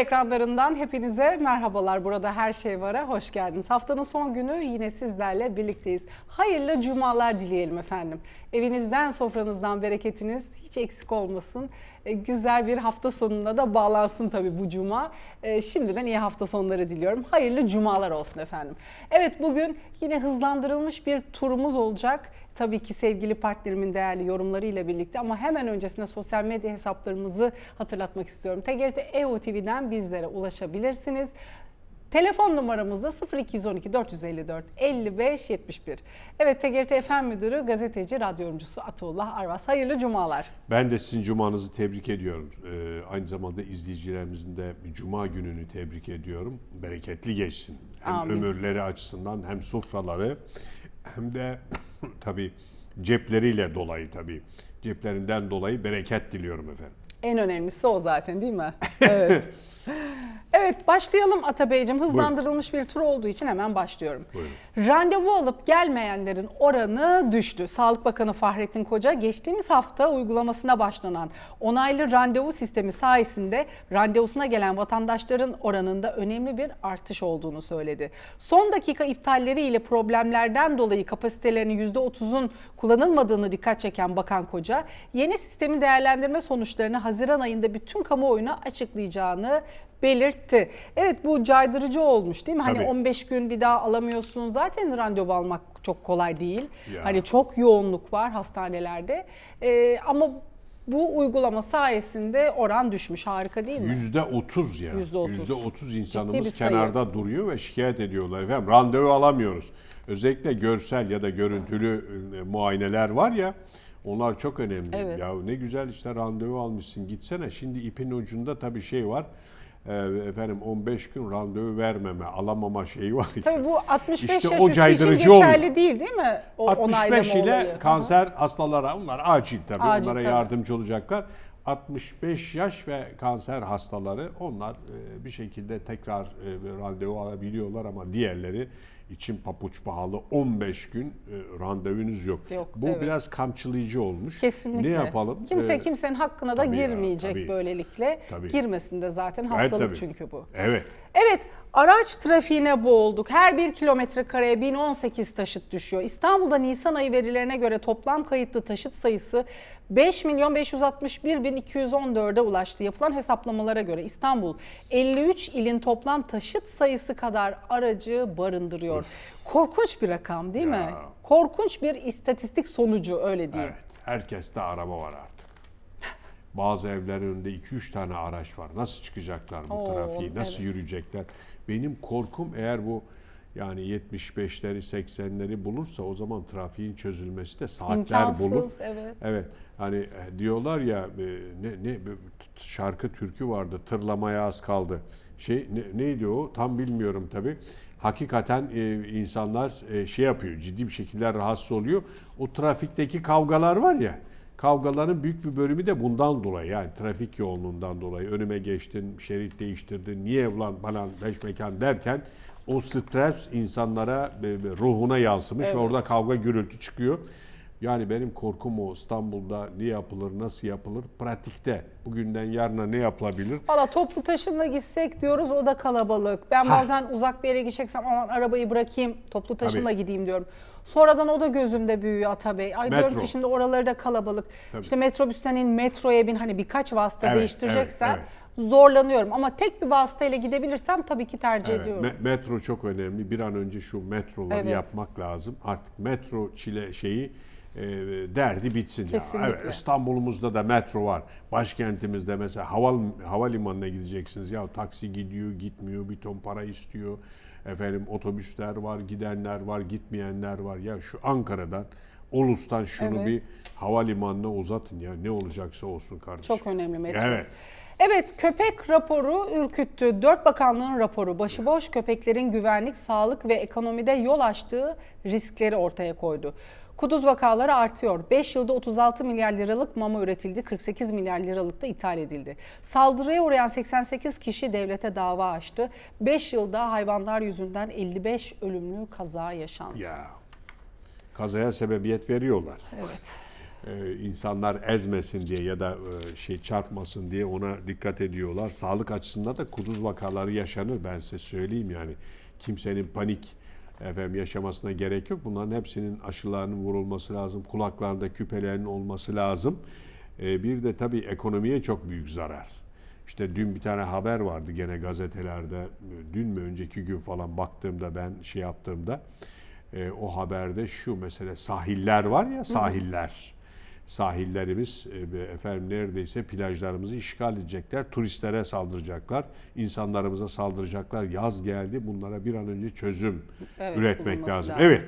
Ekranlarından hepinize merhabalar. Burada her şey vara hoş geldiniz. Haftanın son günü yine sizlerle birlikteyiz. Hayırlı cumalar dileyelim efendim. Evinizden, sofranızdan bereketiniz hiç eksik olmasın. E, güzel bir hafta sonuna da bağlansın tabii bu cuma. E, şimdiden iyi hafta sonları diliyorum. Hayırlı cumalar olsun efendim. Evet bugün yine hızlandırılmış bir turumuz olacak. Tabii ki sevgili partnerimin değerli yorumlarıyla birlikte ama hemen öncesinde sosyal medya hesaplarımızı hatırlatmak istiyorum. TGRT EO TV'den bizlere ulaşabilirsiniz. Telefon numaramız da 0212 454 55 71. Evet TGRT FM Müdürü, gazeteci, radyo yorumcusu Atullah Arvas. Hayırlı cumalar. Ben de sizin cumanızı tebrik ediyorum. Ee, aynı zamanda izleyicilerimizin de cuma gününü tebrik ediyorum. Bereketli geçsin. Hem Amin. ömürleri açısından hem sofraları hem de tabii cepleriyle dolayı tabii. Ceplerinden dolayı bereket diliyorum efendim. En önemlisi o zaten değil mi? Evet. evet başlayalım Atabeyciğim. Hızlandırılmış bir tur olduğu için hemen başlıyorum. Buyurun. Randevu alıp gelmeyenlerin oranı düştü. Sağlık Bakanı Fahrettin Koca geçtiğimiz hafta uygulamasına başlanan onaylı randevu sistemi sayesinde randevusuna gelen vatandaşların oranında önemli bir artış olduğunu söyledi. Son dakika iptalleri ile problemlerden dolayı kapasitelerinin %30'un kullanılmadığını dikkat çeken Bakan Koca, yeni sistemin değerlendirme sonuçlarını Haziran ayında bütün kamuoyuna açıklayacağını belirtti. Evet bu caydırıcı olmuş değil mi? Hani Tabii. 15 gün bir daha alamıyorsun. Zaten randevu almak çok kolay değil. Ya. Hani çok yoğunluk var hastanelerde. Ee, ama bu uygulama sayesinde oran düşmüş. Harika değil mi? Yüzde otuz ya. Yüzde otuz. Yüzde otuz Ciddi bir insanımız kenarda duruyor ve şikayet ediyorlar. Efendim randevu alamıyoruz. Özellikle görsel ya da görüntülü e, muayeneler var ya onlar çok önemli. Evet. Ya ne güzel işte randevu almışsın gitsene. Şimdi ipin ucunda tabii şey var. E, efendim 15 gün randevu vermeme, alamama şeyi var. ya. Tabii bu 65 İşte yaş o üstü için caydırıcı geçerli oluyor. değil değil mi? O 65 onaylama ile olayı. kanser hastalara onlar acil tabii Acil onlara tabii. yardımcı olacaklar. 65 yaş ve kanser hastaları onlar e, bir şekilde tekrar e, randevu alabiliyorlar ama diğerleri için papuç pahalı 15 gün e, randevunuz yok. Yok, Bu evet. biraz kamçılayıcı olmuş. Kesinlikle. Ne yapalım? Kimse Ee, kimsenin hakkına da tabii ya, girmeyecek tabii. böylelikle. Tabii. Girmesin de zaten Evet, hastalık tabii. çünkü bu. Evet. Evet, araç trafiğine boğulduk. Her bir kilometre kareye 1018 taşıt düşüyor. İstanbul'da Nisan ayı verilerine göre toplam kayıtlı taşıt sayısı 5 milyon 561 bin 214'e ulaştı. Yapılan hesaplamalara göre İstanbul 53 ilin toplam taşıt sayısı kadar aracı barındırıyor. Korkunç bir rakam değil mi? Ya. Korkunç bir istatistik sonucu öyle diyeyim. Evet. Herkeste araba var artık. Bazı evlerin önünde 2-3 tane araç var. Nasıl çıkacaklar bu Oo, trafiği? Nasıl evet. yürüyecekler? Benim korkum eğer bu yani 75'leri 80'leri bulursa o zaman trafiğin çözülmesi de saatler İmkansız, bulur. evet. Evet. Hani e, diyorlar ya e, ne ne şarkı türkü vardı. Tırlamaya az kaldı. Şey ne- neydi o? Tam bilmiyorum tabii. Hakikaten e, insanlar e, şey yapıyor. Ciddi bir şekilde rahatsız oluyor. O trafikteki kavgalar var ya. Kavgaların büyük bir bölümü de bundan dolayı yani trafik yoğunluğundan dolayı önüme geçtin, şerit değiştirdin, niye ulan falan beş mekan derken o stres insanlara e, ruhuna yansımış ve Evet. orada kavga gürültü çıkıyor. Yani benim korkum o İstanbul'da ne yapılır, nasıl yapılır? Pratikte bugünden yarına ne yapılabilir? Valla toplu taşımla gitsek diyoruz o da kalabalık. Ben Ha. bazen uzak bir yere gideceksem aman arabayı bırakayım toplu taşımla Tabii. gideyim diyorum. Sonradan o da gözümde büyüyor Atabey. Ay diyorum Metro. ki şimdi oraları da kalabalık. Tabii. İşte metrobüsten in metroya bin hani birkaç vasıta Evet, değiştireceksem evet, zorlanıyorum. Ama tek bir vasıtayla gidebilirsem tabii ki tercih Evet, ediyorum. me- metro çok önemli. Bir an önce şu metroları Evet. yapmak lazım. Artık metro çile şeyi e, derdi bitsin Kesinlikle. ya. Evet, İstanbul'umuzda da metro var. Başkentimizde mesela haval havalimanına gideceksiniz. Ya taksi gidiyor, gitmiyor, bir ton para istiyor. Efendim otobüsler var, gidenler var, gitmeyenler var. Ya şu Ankara'dan Ulus'tan şunu Evet. bir havalimanına uzatın ya. Ne olacaksa olsun kardeşim. Çok önemli metro. Evet. Evet köpek raporu ürküttü. Dört bakanlığın raporu başıboş köpeklerin güvenlik, sağlık ve ekonomide yol açtığı riskleri ortaya koydu. Kuduz vakaları artıyor. 5 yılda 36 milyar liralık mama üretildi, 48 milyar liralık da ithal edildi. Saldırıya uğrayan 88 kişi devlete dava açtı. 5 yılda hayvanlar yüzünden 55 ölümlü kaza yaşandı. Ya kazaya sebebiyet veriyorlar. Evet. e, insanlar ezmesin diye ya da e, şey çarpmasın diye ona dikkat ediyorlar. Sağlık açısından da kuduz vakaları yaşanır ben size söyleyeyim yani. Kimsenin panik efendim yaşamasına gerek yok. Bunların hepsinin aşılarının vurulması lazım. Kulaklarında küpelerin olması lazım. E, bir de tabii ekonomiye çok büyük zarar. İşte dün bir tane haber vardı gene gazetelerde. Dün mü önceki gün falan baktığımda ben şey yaptığımda e, o haberde şu mesele sahiller var ya sahiller. Sahillerimiz e, efendim neredeyse plajlarımızı işgal edecekler. Turistlere saldıracaklar. insanlarımıza saldıracaklar. Yaz geldi. Bunlara bir an önce çözüm Evet, üretmek lazım. lazım. Evet.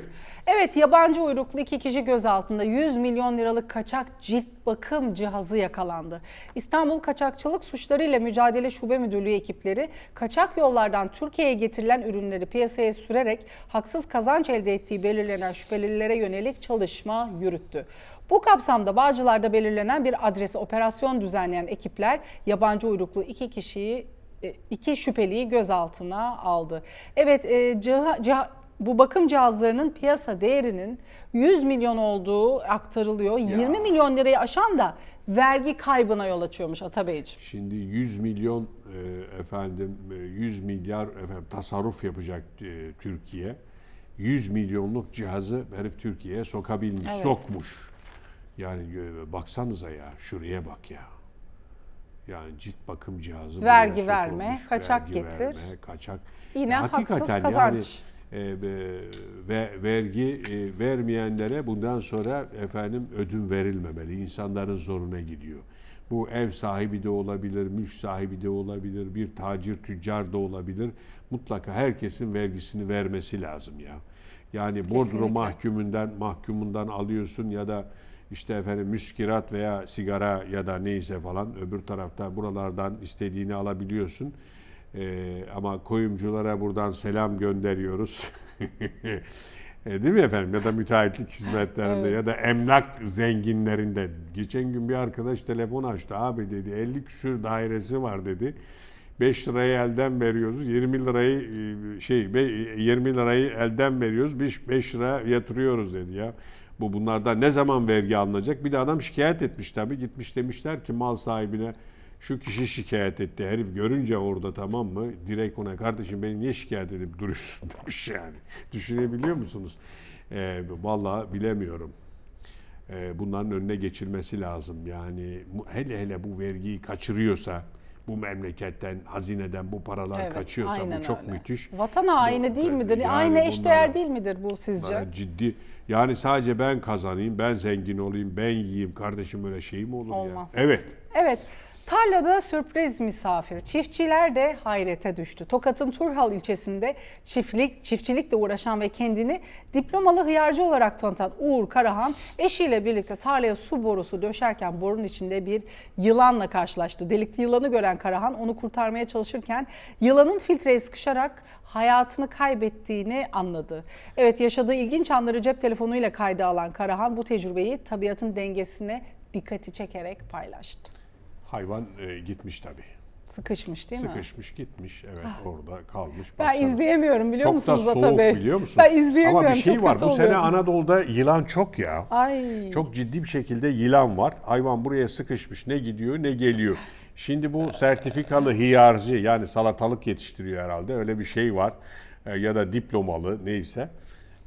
Evet yabancı uyruklu iki kişi gözaltında 100 milyon liralık kaçak cilt bakım cihazı yakalandı. İstanbul Kaçakçılık Suçları ile Mücadele Şube Müdürlüğü ekipleri kaçak yollardan Türkiye'ye getirilen ürünleri piyasaya sürerek haksız kazanç elde ettiği belirlenen şüphelilere yönelik çalışma yürüttü. Bu kapsamda Bağcılar'da belirlenen bir adrese operasyon düzenleyen ekipler yabancı uyruklu iki kişiyi e, iki şüpheliyi gözaltına aldı. Evet, e, ciha- ciha- bu bakım cihazlarının piyasa değerinin 100 milyon olduğu aktarılıyor. 20 milyon lirayı aşan da vergi kaybına yol açıyormuş Atabeyciğim. Şimdi 100 milyon e, efendim e, 100 milyar efendim tasarruf yapacak e, Türkiye. 100 milyonluk cihazı herif Türkiye'ye sokabilmiş, Evet. sokmuş. Yani e, baksanıza ya şuraya bak ya. Yani cilt bakım cihazı Vergi verme, sokulmuş, kaçak vergi getir. verme, kaçak. Yine Ya haksız kazanç. Yani, e, ve vergi e, vermeyenlere bundan sonra efendim ödün verilmemeli. İnsanların zoruna gidiyor. Bu ev sahibi de olabilir, mülk sahibi de olabilir, bir tacir tüccar da olabilir. Mutlaka herkesin vergisini vermesi lazım ya. Yani bordro Kesinlikle. mahkumundan mahkumundan alıyorsun ya da işte efendim müskirat veya sigara ya da neyse falan öbür tarafta buralardan istediğini alabiliyorsun. Ee, ama koyumculara buradan selam gönderiyoruz. E, Değil mi efendim? Ya da müteahhitlik hizmetlerinde ya da emlak zenginlerinde. Geçen gün bir arkadaş telefon açtı. Abi dedi 50 küsür dairesi var dedi. 5 lirayı elden veriyoruz. 20 lirayı e, şey be- 20 lirayı elden veriyoruz. Biz 5 lira yatırıyoruz dedi ya. Bu bunlardan ne zaman vergi alınacak? Bir de adam şikayet etmiş tabii. Gitmiş demişler ki mal sahibine şu kişi şikayet etti. Herif görünce orada tamam mı? Direkt ona kardeşim beni niye şikayet edip duruyorsun demiş yani. Düşünebiliyor musunuz? Ee, vallahi bilemiyorum. Ee, bunların önüne geçilmesi lazım. Yani hele hele bu vergiyi kaçırıyorsa bu memleketten, hazineden bu paralar Evet, kaçıyorsa aynen bu çok öyle. müthiş. Vatan haini değil midir? Yani Aynı eşdeğer bunlara- değil midir bu sizce? bunlara ciddi. Yani sadece ben kazanayım, ben zengin olayım, ben yiyeyim. Kardeşim öyle şey mi olur Olmaz. ya? Evet. Evet. Tarlada sürpriz misafir. Çiftçiler de hayrete düştü. Tokat'ın Turhal ilçesinde çiftlik, çiftçilikle uğraşan ve kendini diplomalı hıyarcı olarak tanıtan Uğur Karahan eşiyle birlikte tarlaya su borusu döşerken borunun içinde bir yılanla karşılaştı. Delikli yılanı gören Karahan onu kurtarmaya çalışırken yılanın filtreye sıkışarak hayatını kaybettiğini anladı. Evet yaşadığı ilginç anları cep telefonuyla kayda alan Karahan bu tecrübeyi tabiatın dengesine dikkati çekerek paylaştı. Hayvan e, gitmiş tabii. Sıkışmış değil mi? Sıkışmış gitmiş. Evet orada kalmış. Ben Baksana. izleyemiyorum biliyor Çok musunuz da Ata soğuk Bey? biliyor musun? Ben izleyemiyorum. Ama bir şey çok var. kötü Bu sene oluyorum. Anadolu'da yılan çok ya. Ay. Çok ciddi bir şekilde yılan var. Hayvan buraya sıkışmış. Ne gidiyor ne geliyor. Şimdi bu sertifikalı hiyarcı yani salatalık yetiştiriyor herhalde. Öyle bir şey var. E, ya da diplomalı neyse.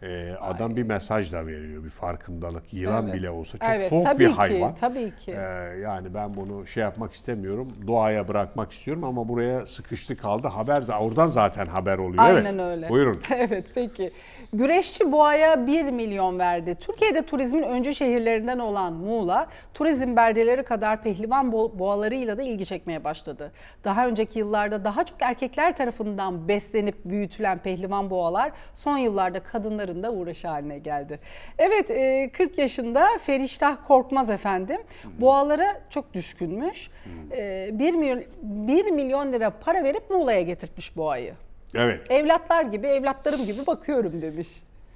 E, adam bir mesaj da veriyor. Bir farkındalık. Yılan Evet. bile olsa çok Evet, soğuk tabii bir ki, hayvan. tabii ki. E, yani ben bunu şey yapmak istemiyorum. Doğaya bırakmak istiyorum ama buraya sıkıştı kaldı. Haber oradan zaten haber oluyor. Aynen evet. öyle. Buyurun. evet peki. Güreşçi Boğa'ya 1 milyon verdi. Türkiye'de turizmin öncü şehirlerinden olan Muğla, turizm beldeleri kadar pehlivan bo- boğalarıyla da ilgi çekmeye başladı. Daha önceki yıllarda daha çok erkekler tarafından beslenip büyütülen pehlivan boğalar son yıllarda kadınların da uğraşı haline geldi. Evet e, 40 yaşında Feriştah Korkmaz efendim boğalara çok düşkünmüş. E, 1 milyon, 1 milyon lira para verip Muğla'ya getirtmiş boğayı. Evet. Evlatlar gibi, evlatlarım gibi bakıyorum demiş.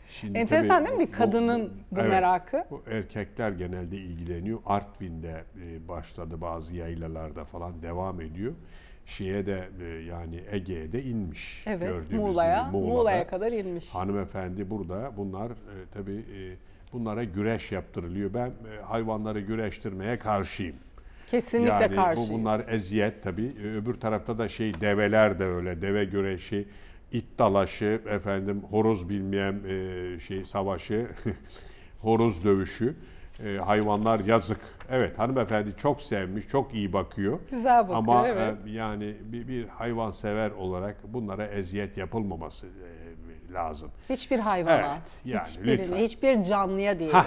Şimdi Enteresan tabii değil mi bir bu- kadının bu evet, merakı? Bu erkekler genelde ilgileniyor. Artvin'de e, başladı bazı yaylalarda falan devam ediyor. Şeye de e, yani Ege'ye de inmiş. Evet, Gördüğümüz Muğla'ya. Muğla'ya kadar inmiş. Hanımefendi burada bunlar e, tabii e, bunlara güreş yaptırılıyor. Ben e, hayvanları güreştirmeye karşıyım. Kesinlikle yani karşıyız. bu bunlar eziyet tabii. E, Öbür tarafta da şey develer de öyle. Deve güreşi, it dalaşı, efendim horoz bilmeyen e, şey savaşı, horoz dövüşü. E, hayvanlar yazık. Evet hanımefendi çok sevmiş, çok iyi bakıyor. Güzel bakıyor, Ama evet. e, yani bir, bir hayvan sever olarak bunlara eziyet yapılmaması e, lazım. Hiçbir hayvana, Evet, yani hiçbirine, lütfen. hiçbir canlıya diyelim. Hah.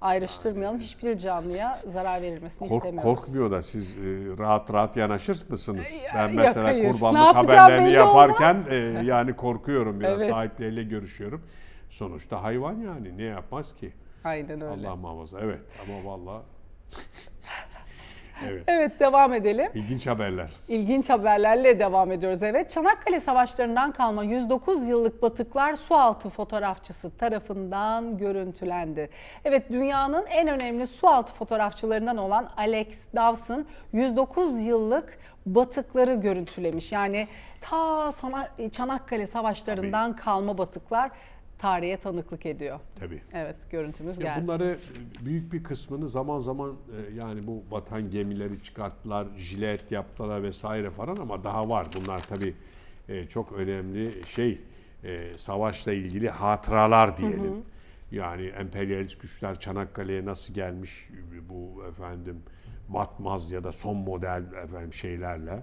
Ayrıştırmayalım. Hiçbir canlıya zarar verilmesini Kork, istemiyoruz. korkmuyor da siz e, rahat rahat yanaşır mısınız? Ya- Ben yok, mesela hayır. Ne kurbanlık haberlerini yaparken e, yani korkuyorum biraz Evet. sahipleriyle görüşüyorum. Sonuçta hayvan yani ne yapmaz ki? Aynen öyle. Allah muhafaza. Evet ama vallahi Evet. Evet devam edelim. İlginç haberler. İlginç haberlerle devam ediyoruz. Evet Çanakkale Savaşları'ndan kalma 109 yıllık batıklar sualtı fotoğrafçısı tarafından görüntülendi. Evet dünyanın en önemli sualtı fotoğrafçılarından olan Alex Dawson 109 yıllık batıkları görüntülemiş. Yani ta sana, Çanakkale Savaşları'ndan kalma batıklar tarihe tanıklık ediyor. Tabii. Evet görüntümüz geldi. bunları e, büyük bir kısmını zaman zaman e, yani bu batan gemileri çıkarttılar, jilet yaptılar vesaire falan ama daha var. Bunlar tabii e, çok önemli şey savaşla ilgili hatıralar diyelim. Yani emperyalist güçler Çanakkale'ye nasıl gelmiş bu efendim batmaz ya da son model efendim şeylerle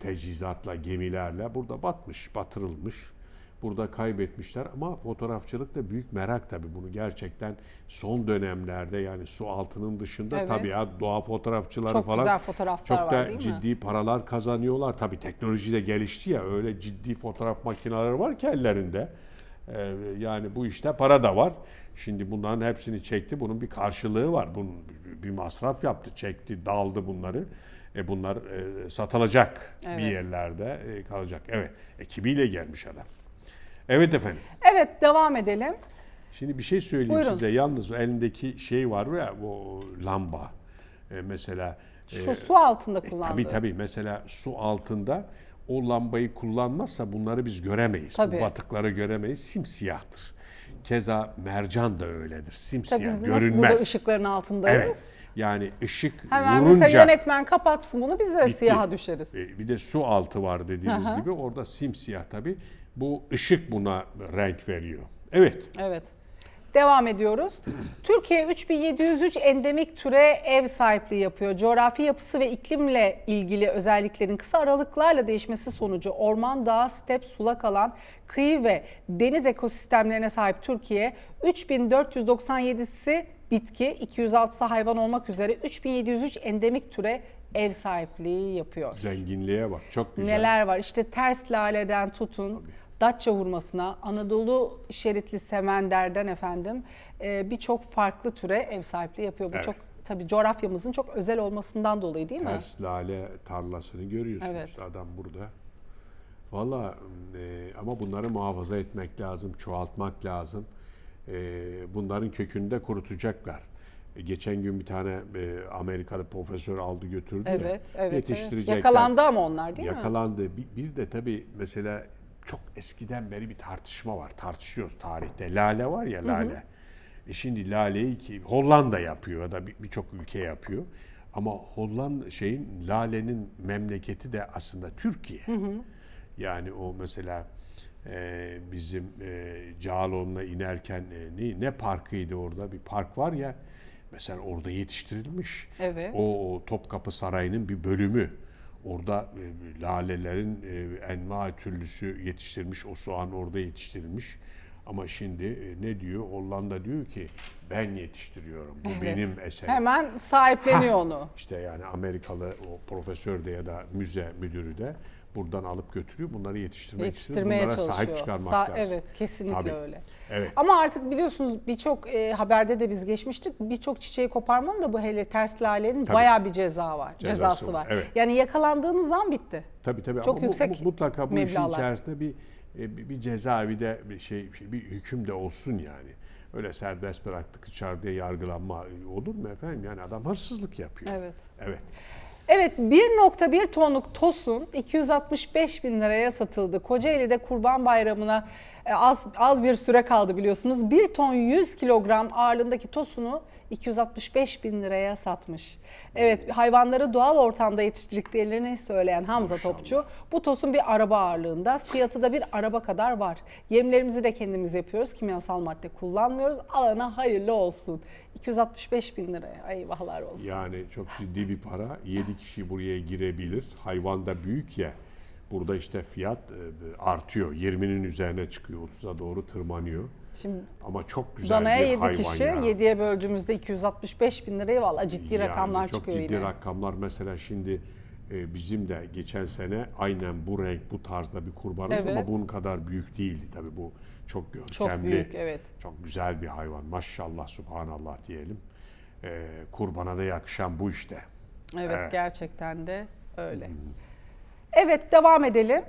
teçhizatla, gemilerle burada batmış, batırılmış. Burada kaybetmişler ama fotoğrafçılık da büyük merak tabii bunu gerçekten son dönemlerde yani su altının dışında Evet. tabii ya doğa fotoğrafçıları Çok falan güzel fotoğraflar çok var, da değil mi? ciddi paralar kazanıyorlar. Tabii teknoloji de gelişti ya öyle ciddi fotoğraf makineleri var ki ellerinde. Ee, yani bu işte para da var. Şimdi bunların hepsini çekti. Bunun bir karşılığı var. Bunun bir masraf yaptı, çekti, daldı bunları. E bunlar e, satılacak bir Evet. yerlerde e, kalacak. Evet, ekibiyle gelmiş adam. Evet efendim. Evet devam edelim. Şimdi bir şey söyleyeyim Buyurun. size. Yalnız elindeki şey var ya o lamba. E, mesela Şu e, su altında e, kullandığı. Tabii tabii. Mesela su altında o lambayı kullanmazsa bunları biz göremeyiz. Tabii. Bu batıkları göremeyiz. Simsiyahtır. Keza mercan da öyledir. Simsiyah, Tabii biz nasıl görünmez. burada ışıkların altındayız? Evet. Yani ışık Hemen vurunca mesela yönetmen kapatsın bunu biz de bitti. siyaha düşeriz. E, Bir de su altı var dediğimiz Aha. gibi. Orada simsiyah tabii. Bu ışık buna renk veriyor. Evet. Evet. Devam ediyoruz. Türkiye 3703 endemik türe ev sahipliği yapıyor. Coğrafi yapısı ve iklimle ilgili özelliklerin kısa aralıklarla değişmesi sonucu orman, dağ, step, sulak alan, kıyı ve deniz ekosistemlerine sahip Türkiye 3497'si bitki, 206'sı hayvan olmak üzere 3703 endemik türe ev sahipliği yapıyor. Zenginliğe bak. Çok güzel. Neler var? İşte ters laleden tutun, Datça hurmasına, Anadolu şeritli semenderden efendim e, birçok farklı türe ev sahipliği yapıyor. Bu Evet. çok tabii coğrafyamızın çok özel olmasından dolayı değil mi? Ters lale tarlasını görüyorsunuz. Evet. Adam burada. Valla e, ama bunları muhafaza etmek lazım, çoğaltmak lazım. E, bunların kökünü de kurutacaklar. E, geçen gün bir tane e, Amerikalı profesör aldı götürdü ya. Evet, evet, evet. Yetiştirecekler. Yakalandı ama onlar değil mi? Yakalandı. Bir, bir de tabii mesela çok eskiden beri bir tartışma var. Tartışıyoruz tarihte. Lale var ya lale. E şimdi laleyi ki Hollanda yapıyor ya da bir- birçok ülke yapıyor. Ama Hollanda şeyin lalenin memleketi de aslında Türkiye. Yani o mesela e, bizim e, Cağaloğlu'na inerken e, ne, ne parkıydı orada? Bir park var ya mesela orada yetiştirilmiş. Evet. O, o Topkapı Sarayı'nın bir bölümü. Orada e, lalelerin e, enva türlüsü yetiştirilmiş. O soğan orada yetiştirilmiş. Ama şimdi e, ne diyor? Hollanda diyor ki ben yetiştiriyorum. Bu Evet. benim eserim. Hemen sahipleniyor onu. İşte yani Amerikalı o profesör de ya da müze müdürü de buradan alıp götürüyor. Bunları yetiştirmek. Yetiştirmeye Bunlara çalışıyor. sahip çıkarmak Sa- lazım. Evet kesinlikle Tabii. öyle. Evet. Ama artık biliyorsunuz birçok e, haberde de biz geçmiştik. Birçok çiçeği koparmanın da bu hele ters lalenin Tabii. bayağı bir ceza var. Cezası cezası var, var. evet. Yani yakalandığınız an bitti. Tabii tabii Çok ama yüksek bu, mutlaka bu işin meblağlar. içerisinde bir e, bir, bir cezaevi de bir şey, şey bir hüküm de olsun yani. Öyle serbest bıraktık içeride yargılanma olur mu efendim? Yani adam hırsızlık yapıyor. Evet. Evet. Evet 1.1 tonluk tosun 265 bin liraya satıldı. Kocaeli'de Kurban Bayramı'na Az, az bir süre kaldı biliyorsunuz. 1 ton 100 kilogram ağırlığındaki tosunu 265 bin liraya satmış. Evet hayvanları doğal ortamda yetiştirdiklerini söyleyen Hamza Maşallah. Topçu bu tosun bir araba ağırlığında fiyatı da bir araba kadar var. Yemlerimizi de kendimiz yapıyoruz. Kimyasal madde kullanmıyoruz. Alana hayırlı olsun. 265 bin liraya eyvahlar olsun. Yani çok ciddi bir para. 7 kişi buraya girebilir. Hayvan da büyük ya. Burada işte fiyat e, artıyor. 20'nin üzerine çıkıyor. 30'a doğru tırmanıyor. Şimdi Ama çok güzel danaya bir 7 hayvan kişi ya. 7'ye böldüğümüzde 265 bin liraya valla ciddi Yani rakamlar çok çıkıyor ciddi yine. rakamlar. Mesela şimdi e, bizim de geçen sene aynen bu renk, bu tarzda bir kurbanımız Evet. ama bunun kadar büyük değildi. Tabii bu çok görkemli. Çok büyük evet. Çok güzel bir hayvan. Maşallah, subhanallah diyelim. E, kurbana da yakışan bu işte. Evet, Evet. gerçekten de öyle. Evet devam edelim.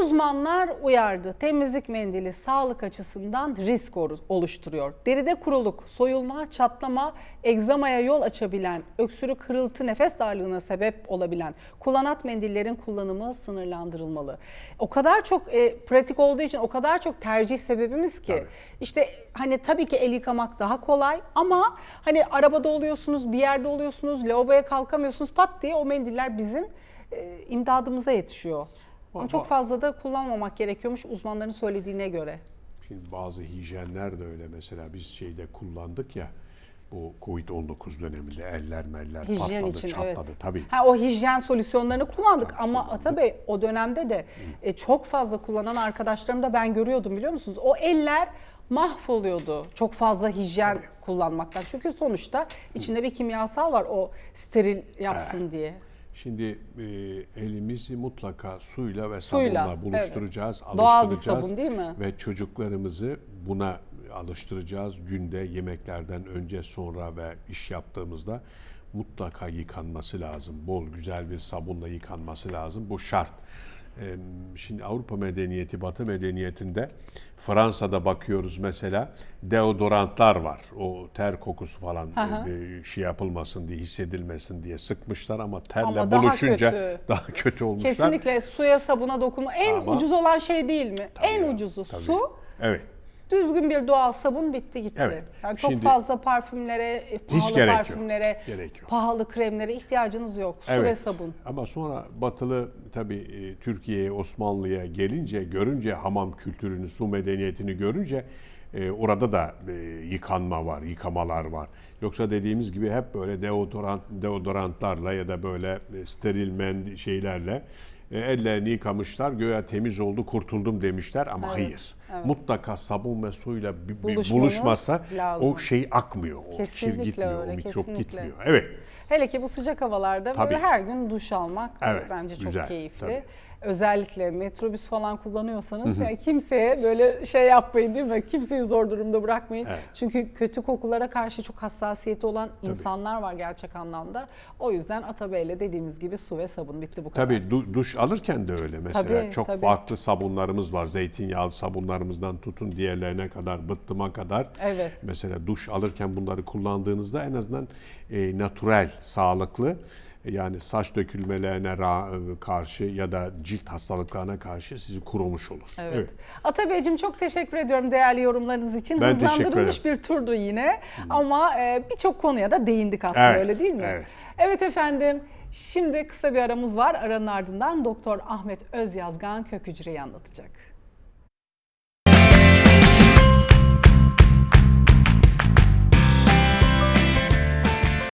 Uzmanlar uyardı. Temizlik mendili sağlık açısından risk oluşturuyor. Deride kuruluk, soyulma, çatlama, egzamaya yol açabilen, öksürük, hırıltı, nefes darlığına sebep olabilen kullanat mendillerin kullanımı sınırlandırılmalı. O kadar çok e, pratik olduğu için o kadar çok tercih sebebimiz ki Tabii. işte hani tabii ki el yıkamak daha kolay ama hani arabada oluyorsunuz, bir yerde oluyorsunuz, lavaboya kalkamıyorsunuz pat diye o mendiller bizim e, imdadımıza yetişiyor. Ama çok fazla da kullanmamak gerekiyormuş uzmanların söylediğine göre. Şimdi bazı hijyenler de öyle. Mesela biz şeyde kullandık ya bu Covid-19 döneminde eller meller Hijyen patladı, için çatladı. evet. Tabii. Ha, o hijyen solüsyonlarını kullandık Tabii, ama kullandık. Ata Bey o dönemde de e, çok fazla kullanan arkadaşlarım da ben görüyordum biliyor musunuz? O eller mahvoluyordu çok fazla hijyen kullanmaktan. Çünkü sonuçta içinde bir kimyasal var o steril yapsın diye. Şimdi e, elimizi mutlaka suyla ve Suyla, sabunla buluşturacağız, evet. Doğal alıştıracağız. sabun değil mi? Ve çocuklarımızı buna alıştıracağız. Günde yemeklerden önce sonra ve iş yaptığımızda mutlaka yıkanması lazım. Bol güzel bir sabunla yıkanması lazım. Bu şart. Şimdi Avrupa medeniyeti, Batı medeniyetinde Fransa'da bakıyoruz mesela deodorantlar var. O ter kokusu falan Aha. e, şey yapılmasın diye, hissedilmesin diye sıkmışlar ama terle Ama daha buluşunca kötü. daha kötü olmuşlar. Kesinlikle suya sabuna dokunma. En Ama- ucuz olan şey değil mi? en ya, ucuzu tabii. su. Evet. Düzgün bir doğal sabun bitti gitti. Evet. Yani çok Şimdi- fazla parfümlere, e, pahalı gerek yok. parfümlere, Gerek yok. pahalı kremlere ihtiyacınız yok. Su ve Evet. sabun. Ama sonra batılı tabii e, Türkiye'ye, Osmanlı'ya gelince, görünce hamam kültürünü, su medeniyetini görünce e, orada da e, yıkanma var, yıkamalar var. Yoksa dediğimiz gibi hep böyle deodorant deodorantlarla ya da böyle steril mend şeylerle e, ellerini yıkamışlar. Göya temiz oldu, kurtuldum demişler ama Evet, hayır. evet. Mutlaka sabun ve suyla bir- buluşmasa lazım. o şey akmıyor. O kir Kesinlikle gitmiyor, öyle, o mikrop kesinlikle. gitmiyor. Evet. Hele ki bu sıcak havalarda Tabii. böyle her gün duş almak Evet, bence çok güzel, keyifli. tabii. Özellikle metrobüs falan kullanıyorsanız yani kimseye böyle şey yapmayın değil mi? Kimseyi zor durumda bırakmayın. Evet. Çünkü kötü kokulara karşı çok hassasiyeti olan insanlar var gerçek anlamda. O yüzden Atabey'le dediğimiz gibi su ve sabun bitti bu kadar. Tabii du- duş alırken de öyle mesela. Tabii, Çok tabii. farklı sabunlarımız var. Zeytinyağlı sabunlarımızdan tutun diğerlerine kadar, bıttıma kadar. Evet. Mesela duş alırken bunları kullandığınızda en azından e, natürel, sağlıklı yani saç dökülmelerine ra- karşı ya da cilt hastalıklarına karşı sizi kurumuş olur. Evet. Atabeyciğim çok teşekkür ediyorum değerli yorumlarınız için. Ben Hızlandırılmış bir turdu yine ama e, birçok konuya da değindik aslında Evet, öyle değil mi? evet. Evet efendim. Şimdi kısa bir aramız var. Aranın ardından Doktor Ahmet Özyazgan kök hücreyi anlatacak.